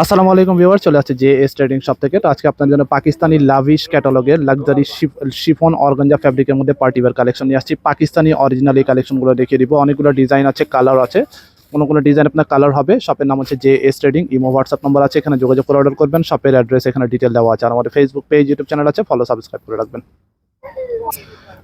আসসালামু আলাইকুম ভিউয়ার চলে আসছে জে এস ট্রেডিং শপ থেকে। তো আজকে আপনার জন্য পাকিস্তানি লাভিশ ক্যাটালগের লাক্সারি শিফন অর্গানজা ফ্যাব্রিকের মধ্যে পার্টিওয়ার কালেকশন নিয়ে আসছি। পাকিস্তানি অরিজিনাল এই কালেকশনগুলো দেখিয়ে দিব। অনেকগুলো ডিজাইন আছে কালার আছে। কোনো কোনো ডিজাইন আপনার কালার হবে। শপের নাম হচ্ছে J S trading imo WhatsApp number আছে, এখানে যোগাযোগ করে অর্ডার করবেন। শপের অ্যাড্রেস এখানে ডিটেল দেওয়া আছে। আর আমাদের ফেসবুক পেজ ইউটিউব চ্যানেল আছে ফলো সাবস্ক্রাইব করে রাখবেন।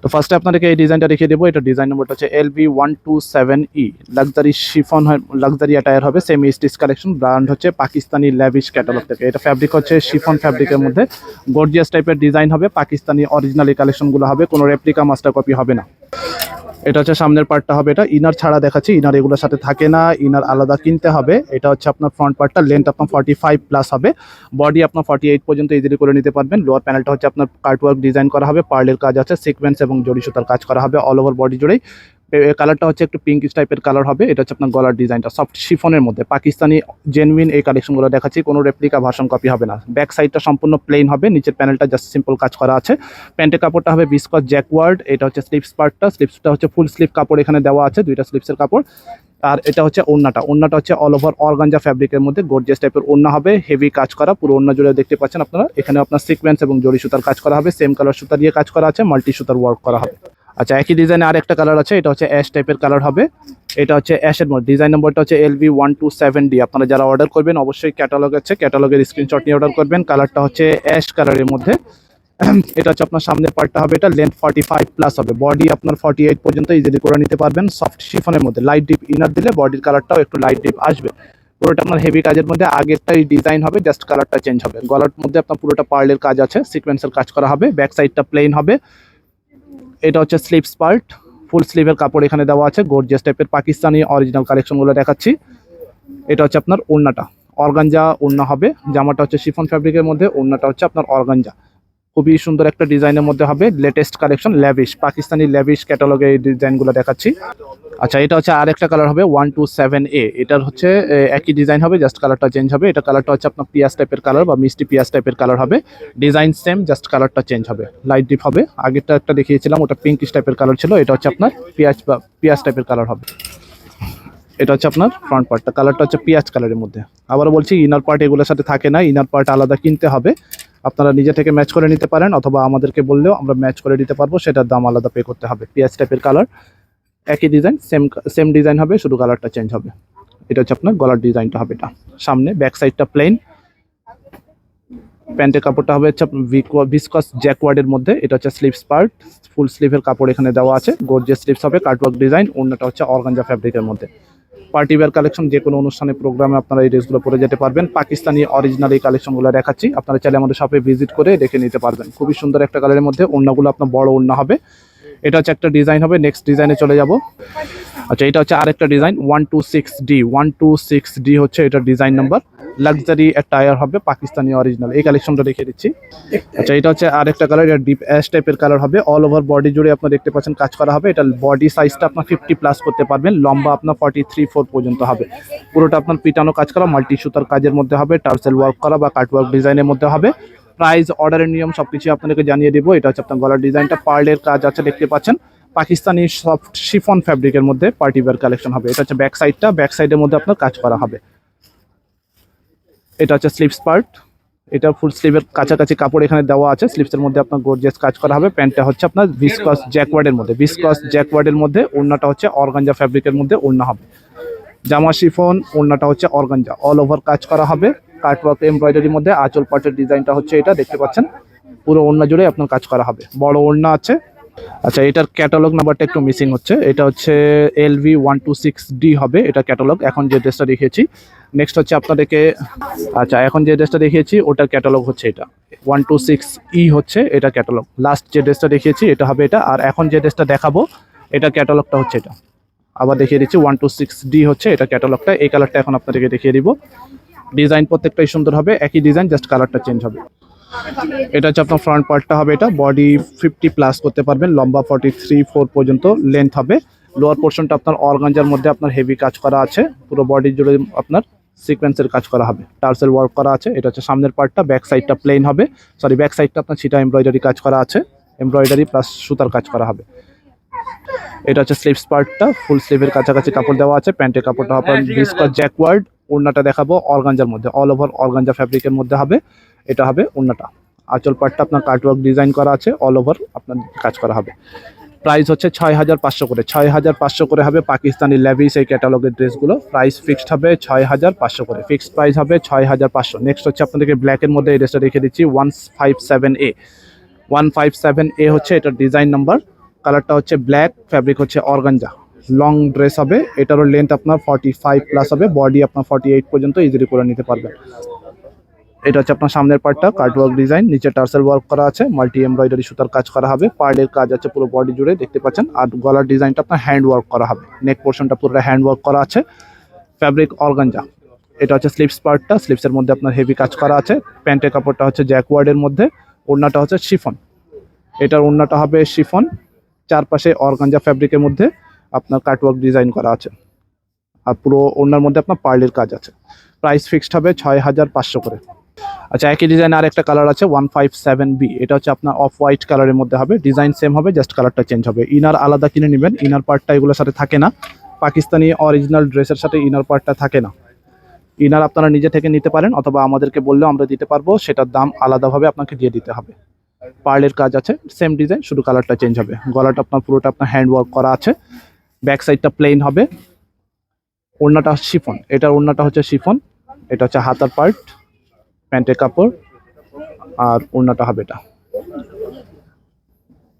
তো ফার্স্টে আপনাদেরকে এই ডিজাইনটা দেখিয়ে দেবো। এটা ডিজাইন নম্বরটা হচ্ছে L B one two seven E. Luxury chiffon হয় লাক্সারি অ্যাটায়ার হবে সেমি স্টিচ কালেকশন ব্র্যান্ড হচ্ছে পাকিস্তানি ল্যাভিশ ক্যাটালগ থেকে। এটা ফ্যাব্রিক হচ্ছে শিফন ফ্যাব্রিকের মধ্যে। গর্জিয়াস টাইপের ডিজাইন হবে, পাকিস্তানি অরিজিনালি কালেকশনগুলো হবে, কোনো রেপ্লিকা মাস্টার কপি হবে না। এটা হচ্ছে সামনের পার্টটা হবে এটা। ইনার ছাড়া দেখাচ্ছি, ইনার এগুলোর সাথে থাকে না, ইনার আলাদা কিনতে হবে। এটা হচ্ছে আপনার ফ্রন্ট পার্টটা লেন্থ আপনার ফর্টি ফাইভ প্লাস হবে। বডি আপনার ফর্টি এইট পর্যন্ত ইজিলি করে নিতে পারবেন। লোয়ার প্যানেলটা হচ্ছে আপনার কার্টওয়ার্ক ডিজাইন করা হবে পার্লের কাজ আছে সিকোয়েন্স এবং জড়ি সুতার কাজ করা হবে অল ওভার বডি জুড়েই। কালারটা হচ্ছে একটু পিঙ্কিশ টাইপের কালার হবে। এটা হচ্ছে আপনার গলার ডিজাইনটা। সফট শিফনের মধ্যে। পাকিস্তানি জেনুইন এই কালেকশনগুলো দেখাচ্ছি। কোনো রেপ্লিকা ভার্সন কপি হবে না। ব্যাক সাইডটা সম্পূর্ণ প্লেন হবে। নিচের প্যানেলটা জাস্ট সিম্পল কাজ করা আছে। প্যান্টের কাপড়টা হবে বিস্কস জ্যাকওয়ার্ড এটা হচ্ছে স্লিপস পার্টটা স্লিপসটা হচ্ছে ফুল স্লিপ কাপড় এখানে দেওয়া আছে, দুইটা স্লিপসের কাপড়। আর এটা হচ্ছে ওড়নাটা ওড়নাটা হচ্ছে অল ওভার অর্গানজা ফ্যাব্রিকের মধ্যে গর্জিয়াস টাইপের ওড়না হবে। হেভি কাজ করা। পুরো ওড়না জুড়ে দেখতে পাচ্ছেন আপনারা। এখানে আপনার সিকোয়েন্স এবং জড়ি সুতার কাজ করা হবে। সেম কালার সুতা দিয়ে কাজ করা আছে। মাল্টি সুতার ওয়ার্ক করা হবে। আচ্ছা একই ডিজাইনে আর একটা কালার আছে, এটা হচ্ছে অ্যাশ টাইপের কালার হবে। এটা হচ্ছে অ্যাশের মধ্যে। ডিজাইন নম্বরটা হচ্ছে L V one two seven D আপনারা যারা অর্ডার করবেন, অবশ্যই ক্যাটালগ আছে ক্যাটালগের স্ক্রিনশট নিয়ে অর্ডার করবেন। কালারটা হচ্ছে অ্যাশ কালারের মধ্যে। এটা হচ্ছে আপনার সামনের পার্টটা হবে, এটা লেন্থ ফর্টি ফাইভ প্লাস হবে। বডি আপনার ফর্টি এইট পর্যন্ত ইজিলি করে নিতে পারবেন। সফট শিফনের মধ্যে। লাইট ডিপ ইনার দিলে বডির কালারটাও একটু লাইট ডিপ আসবে। পুরোটা আপনার হেভি কাজের মধ্যে আগেরটাই ডিজাইন হবে জাস্ট কালারটা চেঞ্জ হবে। গলার মধ্যে আপনার পুরোটা পার্লের কাজ আছে সিকোয়েন্সের কাজ করা হবে। ব্যাক সাইডটা প্লেন হবে। এটা হচ্ছে স্লিপস পার্ট ফুল স্লিভের কাপড় এখানে দেওয়া আছে গোর্জিয়াস টাইপের পাকিস্তানি অরিজিনাল কালেকশনগুলো দেখাচ্ছি। এটা হচ্ছে আপনার ওড়নাটা, অর্গানজা ওড়না হবে, জামাটা হচ্ছে শিফন ফ্যাব্রিকের মধ্যে, ওড়নাটা হচ্ছে আপনার অর্গানজা। খুবই সুন্দর একটা ডিজাইনের মধ্যে হবে latest collection lavish Pakistani lavish ক্যাটালগে এই ডিজাইনগুলো দেখাচ্ছি। আচ্ছা এটা হচ্ছে আরেকটা কালার হবে ওয়ান টু সেভেন এ এটার হচ্ছে একই ডিজাইন হবে জাস্ট কালারটা চেঞ্জ হবে। এটা কালারটা হচ্ছে আপনার পিয়াজ টাইপের কালার বা মিষ্টি পিয়াজ টাইপের কালার হবে। ডিজাইন সেম জাস্ট কালারটা চেঞ্জ হবে। লাইট ডিপ হবে। আগেরটা একটা দেখিয়েছিলাম, ওটা পিঙ্কিশ টাইপের কালার ছিল। এটা হচ্ছে আপনার পিয়াজ বা, পিয়াজ টাইপের কালার হবে। এটা হচ্ছে আপনার ফ্রন্ট পার্টটা কালারটা হচ্ছে পিঁয়াজ কালারের মধ্যে। আবার বলছি ইনার পার্ট এগুলোর সাথে থাকে না। ইনার পার্ট আলাদা কিনতে হবে। আপনারা নিজে থেকে ম্যাচ করে নিতে পারেন অথবা আমাদেরকে বললেও আমরা ম্যাচ করে দিতে পারব, সেটার দাম আলাদা পে করতে হবে। পিঁয়াজ টাইপের কালার একই ডিজাইন সেম সেম ডিজাইন হবে, শুধু কালারটা চেঞ্জ হবে। এটা হচ্ছে আপনার গলার ডিজাইনটা হবে এটা। সামনে ব্যাক সাইডটা প্লেন প্যান্টের কাপড়টা হবে হচ্ছে ভিসকস জ্যাকওয়ার্ডের মধ্যে। এটা হচ্ছে স্লিভস পার্ট ফুল স্লিভের কাপড় এখানে দেওয়া আছে। গর্জিয়াস স্লিভস হবে কাটওয়ার্ক ডিজাইন অন্যটা হচ্ছে অর্গানজা ফ্যাব্রিকের মধ্যে। পার্টি ওয়্যার কালেকশন, যে কোনো অনুষ্ঠানে প্রোগ্রামে আপনারা এই ড্রেসগুলো পরে যেতে পারবেন। পাকিস্তানি অরিজিনাল এই কালেকশনগুলো দেখাচ্ছি। আপনারা চাইলে আমাদের শপে ভিজিট করে দেখে নিতে পারবেন। খুবই সুন্দর একটা কালারের মধ্যে অন্যগুলো আপনার বড় অন্য হবে। এটা হচ্ছে একটা ডিজাইন হবে নেক্সট ডিজাইনে চলে যাব। আচ্ছা এটা হচ্ছে আরেকটা design one two six D one two six D হচ্ছে এটা ডিজাইন নাম্বার। লাক্সারি টায়ার হবে, পাকিস্তানি অরিজিনাল এই কালেকশনটা রেখে দিচ্ছি। আচ্ছা এটা হচ্ছে আরেকটা কালার এটা ডিপ অ্যাশ টাইপের কালার হবে অল ওভার বডি জুড়ে আপনার দেখতে পাচ্ছেন কাজ করা হবে। এটা বডি সাইজটা আপনার ফিফটি প্লাস করতে পারবেন, লম্বা আপনার ফর্টি থ্রি ফোর পর্যন্ত হবে। পুরোটা আপনার পিটানো কাজ করা মাল্টি সুতার কাজের মধ্যে হবে, টার্সেল ওয়ার্ক করা বা কাট ওয়ার্ক ডিজাইনের মধ্যে হবে। প্রাইস অর্ডারের নিয়ম সবকিছু আপনাদেরকে জানিয়ে দিব। এটা হচ্ছে আপনার গলার ডিজাইনটা পার্লের কাজ আছে, দেখতে পাচ্ছেন। পাকিস্তানি সফট শিফন ফ্যাব্রিকের মধ্যে পার্টি কালেকশন হবে। এটা হচ্ছে ব্যাক সাইডটা ব্যাক সাইডের মধ্যে আপনার কাজ করা হবে। এটা হচ্ছে স্লিভস পার্ট এটা ফুল স্লিভের কাছাকাছি কাপড় এখানে দেওয়া আছে। স্লিভসের মধ্যে আপনার গর্জিয়াস কাজ করা হবে। প্যান্টটা হচ্ছে আপনার ভিসকস জ্যাকওয়ার্ডের মধ্যে। ভিসকস জ্যাকওয়ার্ডের মধ্যে ওড়নাটা হচ্ছে অর্গানজা ফ্যাব্রিকের মধ্যে ওড়না হবে। জামা শিফন ওড়নাটা হচ্ছে অর্গানজা অল ওভার কাজ করা হবে। কাটওয়ার্ক এমব্রয়ডারির মধ্যে আঁচল পাটের ডিজাইনটা হচ্ছে এটা, দেখতে পাচ্ছেন? পুরো ওড়না জুড়ে আপনার কাজ করা হবে। বড় ওড়না আছে। আচ্ছা এটার ক্যাটালগ নাম্বারটা একটু মিসিং হচ্ছে। এটা হচ্ছে L V one two six D হবে এটা ক্যাটালগ এখন যে ড্রেসটা দেখিয়েছি নেক্সট হচ্ছে আপনাদেরকে আচ্ছা এখন যে ড্রেসটা দেখিয়েছি, ওটার ক্যাটালগ হচ্ছে এটা। ওয়ান টু সিক্স ই হচ্ছে এটা ক্যাটালগ লাস্ট যে ড্রেসটা দেখিয়েছি, এটা হবে এটা। আর এখন যে ড্রেসটা দেখাবো, এটা ক্যাটালগটা হচ্ছে এটা। আবার দেখিয়ে দিচ্ছি ওয়ান টু সিক্স ডি হচ্ছে এটা ক্যাটালগটা এই কালারটা এখন আপনাদেরকে দেখিয়ে দিব। ডিজাইন প্রত্যেকটাই সুন্দর হবে, একই ডিজাইন, জাস্ট কালারটা চেঞ্জ হবে। এটা হচ্ছে আপনার ফ্রন্ট পার্টটা হবে এটা বডি ফিফটি প্লাস করতে পারবেন, লম্বা ফর্টি থ্রি ফোর পর্যন্ত লেন্থ হবে। লোয়ার পোর্শনটা আপনার অর্গাঞ্জার মধ্যে আপনার হেভি কাজ করা আছে, পুরো বডি জুড়ে আপনার সিকোয়েন্সের কাজ করা হবে। টার্সেল ওয়ার্ক করা আছে, এটা হচ্ছে সামনের পার্টটা ব্যাক সাইডটা প্লেন হবে। সরি ব্যাক সাইডটা আপনার ছিটা এমব্রয়ডারি কাজ করা আছে এমব্রয়ডারি প্লাস সুতার কাজ করা হবে। এটা হচ্ছে স্লিভস পার্টটা ফুল স্লিভের কাছাকাছি কাপড় দেওয়া আছে, প্যান্টের কাপড়টা আপনার ভিসকস জ্যাকওয়ার্ড ওড়নাটা দেখাবো অর্গানজার মধ্যে অল ওভার অর্গানজা ফ্যাব্রিকের মধ্যে হবে, এটা হবে ওড়নাটা আঁচল পাটটা আপনার কাটওয়ার্ক ডিজাইন করা আছে অল ওভার আপনার কাজ করা হবে। প্রাইস হচ্ছে ছয় হাজার পাঁচশো করে, ছয় হাজার পাঁচশো করে হবে পাকিস্তানি লেভিস এই ক্যাটালগের ড্রেসগুলো প্রাইস ফিক্সড হবে ছয় হাজার পাঁচশো করে ফিক্সড প্রাইস হবে ছয় হাজার পাঁচশো। নেক্সট হচ্ছে আপনাদেরকে ব্ল্যাকের মধ্যে এই ড্রেসটা রেখে দিচ্ছি one five seven A one five seven A হচ্ছে এটার ডিজাইন নাম্বার কালারটা হচ্ছে ব্ল্যাক ফ্যাব্রিক হচ্ছে অর্গানজা লং ড্রেস হবে। এটারও লেন্থ আপনার ফর্টি ফাইভ প্লাস হবে। বডি আপনার ফর্টি এইট পর্যন্ত ইজিলি করে নিতে পারবেন। এটা হচ্ছে আপনার সামনের পার্টটা কার্টওয়ার্ক ডিজাইন নিচে টার্সেল ওয়ার্ক করা আছে মাল্টি এমব্রয়ডারি সুতার কাজ করা হবে। পার্লের কাজ আছে পুরো বডি জুড়ে, দেখতে পাচ্ছেন। আর গলার ডিজাইনটা আপনার হ্যান্ড ওয়ার্ক করা হবে। নেক পোর্শনটা পুরোটা হ্যান্ড ওয়ার্ক করা আছে। ফ্যাব্রিক অর্গানজা এটা হচ্ছে স্লিপস পার্টটা স্লিপসের মধ্যে আপনার হেভি কাজ করা আছে। প্যান্টের কাপড়টা হচ্ছে জ্যাকওয়ার্ডের মধ্যে। ওড়নাটা হচ্ছে শিফন এটার ওড়নাটা হবে শিফন চারপাশে অর্গানজা ফ্যাব্রিকের মধ্যে। আপনার কাটওয়ার্ক ডিজাইন করা আছে। আর পুরো ওড়নার মধ্যে আপনার পার্লের কাজ আছে। প্রাইস ফিক্সড হবে ছয় হাজার পাঁচশো করে। আচ্ছা একই ডিজাইন আর একটা কালার আছে ওয়ান ফাইভ সেভেন বি এটা হচ্ছে আপনার অফ হোয়াইট কালারের মধ্যে হবে। ডিজাইন সেম হবে জাস্ট কালারটা চেঞ্জ হবে। ইনার আলাদা কিনে নেবেন। ইনার পার্টটা এগুলোর সাথে থাকে না। পাকিস্তানি অরিজিনাল ড্রেসের সাথে ইনার পার্টটা থাকে না। ইনার আপনারা নিজে থেকে নিতে পারেন অথবা আমাদেরকে বললেও আমরা দিতে পারব। সেটার দাম আলাদাভাবে আপনাকে দিয়ে দিতে হবে। পার্লের কাজ আছে সেম ডিজাইন শুধু কালারটা চেঞ্জ হবে। গলাটা আপনার পুরোটা আপনার হ্যান্ড ওয়ার্ক করা আছে। ব্যাক সাইডটা প্লেন হবে। ওড়নাটা শিফন। এটার ওড়নাটা হচ্ছে শিফন। এটা হচ্ছে হাতার পার্ট প্যান্টের কাপড়, আর ওড়নাটা হবে এটা।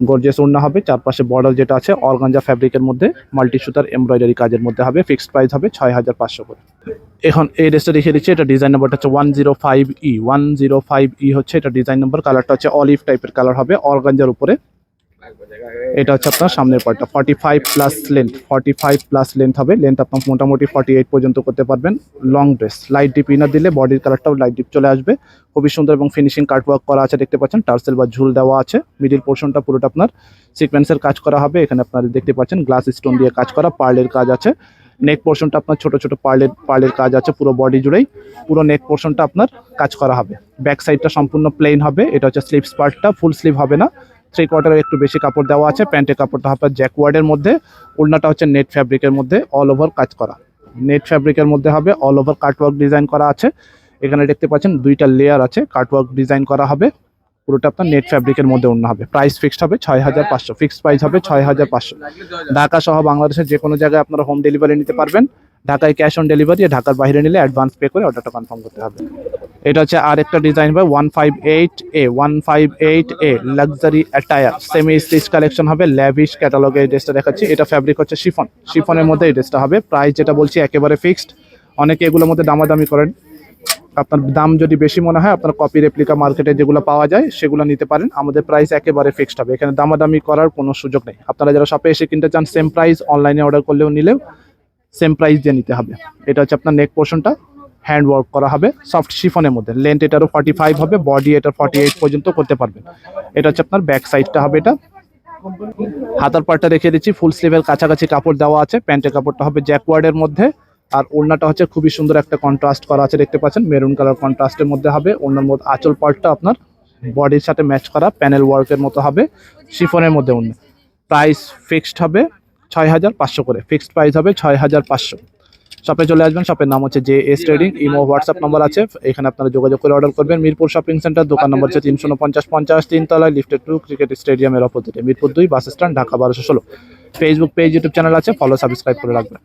গর্জিয়াস ওড়না হবে। চারপাশে বর্ডার যেটা আছে অর্গানজা ফ্যাব্রিকের মধ্যে মাল্টি সুতার এমব্রয়ডারি কাজের মধ্যে হবে ফিক্সড প্রাইস হবে ছয় হাজার পাঁচশো করে। এখন এই ড্রেসটা রেখে দিচ্ছি, এটা ডিজাইন নাম্বারটা হচ্ছে one zero five E one zero five E হচ্ছে এটা ডিজাইন নাম্বার কালারটা হচ্ছে অলিভ টাইপের কালার হবে অর্গানজার উপরে। এটা হচ্ছে আপনার সামনের পার্টটা forty five plus length forty five plus length হবে। লেন্থ আপনার মোটামুটি ফর্টি এইট পর্যন্ত করতে পারবেন। Long dress light deep inner দিলে বডির কালারটাও লাইট ডিপ চলে আসবে। খুবই সুন্দর এবং ফিনিশিং কাট ওয়ার্ক করা আছে, দেখতে পাচ্ছেন। টার্সেল বা ঝুল দেওয়া আছে। মিডিল পোর্শনটা পুরোটা আপনার সিকোয়েন্সের কাজ করা হবে। এখানে আপনারা দেখতে পাচ্ছেন গ্লাস স্টোন দিয়ে কাজ করা পার্লের কাজ আছে। নেক পোর্শনটা আপনার ছোট ছোট পার্লের পার্লের কাজ আছে, পুরো বডি জুড়েই। পুরো নেক পোর্শনটা আপনার কাজ করা হবে। ব্যাক সাইডটা সম্পূর্ণ প্লেন হবে। এটা হচ্ছে স্লিভস পার্টটা ফুল স্লিভ হবে না। থ্রি কোয়ার্টারের একটু বেশি কাপড় দেওয়া আছে, প্যান্টের কাপড়টা হবে জ্যাকওয়ার্ডের মধ্যে ওড়নাটা হচ্ছে নেট ফ্যাব্রিকের মধ্যে অল ওভার কাজ করা। নেট ফ্যাব্রিকের মধ্যে হবে অল ওভার কাটওয়ার্ক ডিজাইন করা আছে। এখানে দেখতে পাচ্ছেন দুইটা লেয়ার আছে কাটওয়ার্ক ডিজাইন করা হবে, পুরোটা আপনার নেট ফ্যাব্রিকের মধ্যে অন্য হবে। প্রাইস ফিক্সড হবে ছয় হাজার পাঁচশো ফিক্সড প্রাইস হবে ছয় হাজার পাঁচশো। ঢাকা সহ বাংলাদেশের যে কোনো জায়গায় আপনারা হোম ডেলিভারি নিতে পারবেন। ঢাকায় ক্যাশ অন ডেলিভারি ঢাকার বাইরে নিলে অ্যাডভান্স পে করে অর্ডারটা কনফার্ম করতে হবে। এটা হচ্ছে আর একটা ডিজাইন হবে one five eight A one five eight A luxury attire semi stitch collection হবে ল্যাভিশ ক্যাটালগে এই ড্রেসটা দেখাচ্ছি। এটা ফ্যাব্রিক হচ্ছে শিফন শিফনের মধ্যে এই ড্রেসটা হবে। প্রাইস যেটা বলছি একেবারে ফিক্সড অনেকে এগুলোর মধ্যে দামাদামি করেন। আপনার দাম যদি বেশি মনে হয়, আপনার কপি রেপ্লিকা মার্কেটে যেগুলো পাওয়া যায়, সেগুলো নিতে পারেন। আমাদের প্রাইস একেবারে ফিক্সড হবে। এখানে দামাদামি করার কোনো সুযোগ নেই। আপনারা যারা শপে এসে কিনতে চান সেম প্রাইস অনলাইনে অর্ডার করলেও নিলেও সেম প্রাইস দিয়ে নিতে হবে। এটা হচ্ছে আপনার নেক পোর্শনটা হ্যান্ড ওয়ার্ক করা হবে। সফট শিফনের মধ্যে। লেন্থ এটারও ফর্টি ফাইভ হবে বডি এটার ফর্টি এইট পর্যন্ত করতে পারবেন। এটা হচ্ছে আপনার ব্যাক সাইডটা হবে এটা। হাতার পার্টটা রেখে দিচ্ছি ফুল স্লিভের কাছাকাছি কাপড় দেওয়া আছে। প্যান্টের কাপড়টা হবে জ্যাকওয়ার্ডের মধ্যে। আর ওড়নাটা হচ্ছে খুবই সুন্দর একটা কন্ট্রাস্ট করা আছে, দেখতে পাচ্ছেন? মেরুন কালার কন্ট্রাস্টের মধ্যে হবে। ওড়নার মধ্যে আঁচল পার্টটা আপনার বডির সাথে ম্যাচ করা প্যানেল ওয়ার্কের মতো হবে। শিফনের মধ্যে অন্য প্রাইস ফিক্সড হবে। ছয় হাজার পাঁচশো করে। ফিক্সড প্রাইস হবে ছয় হাজার পাঁচশো। শপে চলে আসবেন শপের নাম হচ্ছে J S trading imo WhatsApp number আছে। এখানে আপনারা যোগাযোগ করে অর্ডার করবেন। মিরপুর শপিং সেন্টার দোকান নম্বর হচ্ছে তিনশো পঞ্চাশ পঞ্চাশ তিনতলায় লিফটেড টু ক্রিকেট স্টেডিয়ামের অপোজিটে। মিরপুর দুই বাস স্ট্যান্ড ঢাকা বারোশো ষোলো। ফেসবুক পেজ ইউটিউব চ্যানেল আছে। ফলো সাবস্ক্রাইব করে রাখবেন।